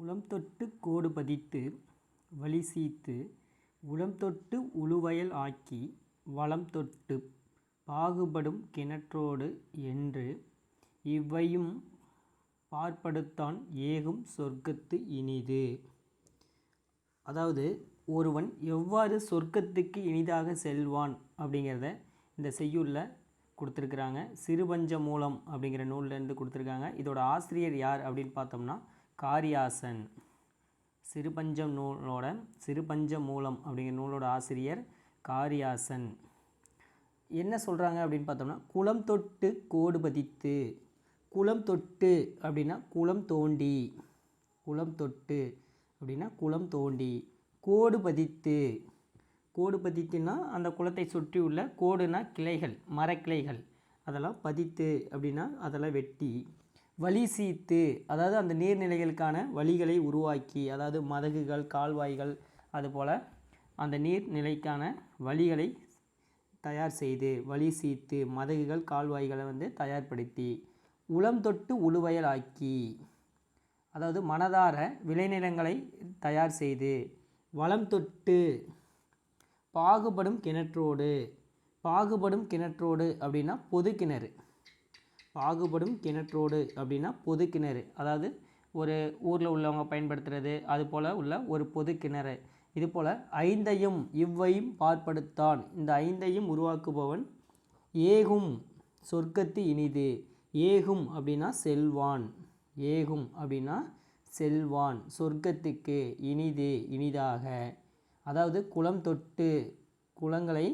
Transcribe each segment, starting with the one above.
உளம் தொட்டு கோடு பதித்து வழி சீத்து உளம் தொட்டு உழுவயல் ஆக்கி வளம் தொட்டு பாகுபடும் கிணற்றோடு என்று இவ்வையும் பார்ப்படுத்தான் ஏகும் சொர்க்கத்து இனிது. அதாவது ஒருவன் எவ்வாறு சொர்க்கத்துக்கு இனிதாக செல்வான் அப்படிங்கிறத இந்த செய்யுளில் கொடுத்துருக்குறாங்க. சிறுபஞ்ச மூலம் அப்படிங்கிற நூல்லேருந்து கொடுத்துருக்காங்க. இதோட ஆசிரியர் யார் அப்படின்னு பார்த்தோம்னா காரியாசன். சிறுபஞ்சம் நூலோட சிறுபஞ்ச மூலம் அப்படிங்கிற நூலோட ஆசிரியர் காரியாசன். என்ன சொல்கிறாங்க அப்படின்னு பார்த்தோம்னா குளம் தொட்டு கோடு பதித்து குளம் தொட்டு அப்படின்னா குளம் தோண்டி குளம் தொட்டு அப்படின்னா குளம் தோண்டி கோடு பதித்து. கோடு பதித்துன்னா அந்த குளத்தை சுற்றி உள்ள கோடுனா கிளைகள் மரக்கிளைகள். அதெல்லாம் பதித்து அப்படின்னா அதெல்லாம் வெட்டி. வழி சீத்து அதாவது அந்த நீர்நிலைகளுக்கான வழிகளை உருவாக்கி அதாவது மதகுகள் கால்வாய்கள் அதுபோல் அந்த நீர்நிலைக்கான வழிகளை தயார் செய்து வழி சீத்து மதகுகள் கால்வாய்களை வந்து தயார்படுத்தி உளம் தொட்டு உழுவயல் ஆக்கி அதாவது மனதார விளைநிலங்களை தயார் செய்து வளம் தொட்டு பாகுபடும் கிணற்றோடு பாகுபடும் கிணற்றோடு அப்படின்னா பொது கிணறு. பாகுபடும் கிணற்றோடு அப்படின்னா பொது கிணறு. அதாவது ஒரு ஊரில் உள்ளவங்க பயன்படுத்துகிறது அது போல் உள்ள ஒரு பொது கிணறு. இது போல் ஐந்தையும் இவ்வையும் பார்ப்படுத்தான் இந்த ஐந்தையும் உருவாக்குபவன் ஏகும் சொர்க்கத்து இனிது. ஏகும் அப்படின்னா செல்வான். ஏகும் அப்படின்னா செல்வான். சொர்க்கத்துக்கு இனிது இனிதாக. அதாவது குளம் தொட்டு குளங்களை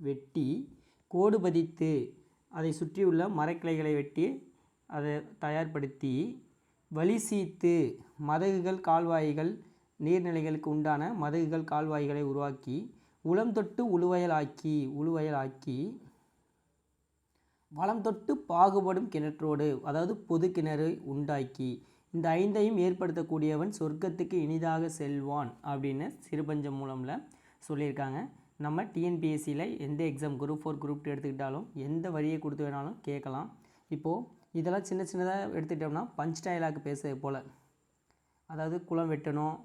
வெட்டி கோடு பதித்து அதை சுற்றியுள்ள மரக்கிளைகளை வெட்டி அதை தயார்படுத்தி வழி சீத்து மதகுகள் கால்வாய்கள் நீர்நிலைகளுக்கு உண்டான மதகுகள் கால்வாய்களை உருவாக்கி உளம் தொட்டு உழுவயலாக்கி உழுவயலாக்கி வளம் தொட்டு பாகுபடும் கிணற்றோடு அதாவது பொது கிணறு உண்டாக்கி இந்த ஐந்தையும் ஏற்படுத்தக்கூடியவன் சொர்க்கத்துக்கு இனிதாக செல்வான் அப்படின்னு சிறுபஞ்சம் மூலமில் சொல்லியிருக்காங்க. நம்ம டிஎன்பிஎஸ்சியில் எந்த exam group four group two எடுத்துக்கிட்டாலும் எந்த வரியை கொடுத்து வேணாலும் கேட்கலாம். இப்போது இதெல்லாம் சின்ன சின்னதாக எடுத்துக்கிட்டோம்னா பஞ்ச் டயலாக் பேசுறது போல். அதாவது குளம் வெட்டணும்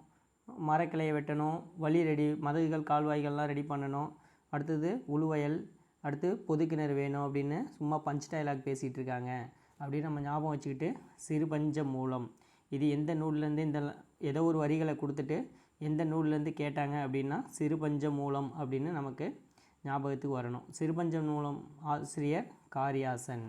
மரக்கிளையை வெட்டணும் வழி ரெடி மதகுகள் கால்வாய்கள்லாம் ரெடி பண்ணணும். அடுத்தது உழுவயல் அடுத்து பொது கிணறு வேணும் அப்படின்னு சும்மா பஞ்ச் டயலாக் பேசிகிட்டு இருக்காங்க அப்படின்னு நம்ம ஞாபகம் வச்சுக்கிட்டு சிறுபஞ்ச மூலம் இது எந்த நூல்லேருந்து இந்த ஏதோ ஒரு வரிகளை கொடுத்துட்டு எந்த நூல்லேருந்து கேட்டாங்க அப்படின்னா சிறுபஞ்ச மூலம் அப்படின்னு நமக்கு ஞாபகத்துக்கு வரணும். சிறுபஞ்ச மூலம் ஆசிரியர் காரியாசன்.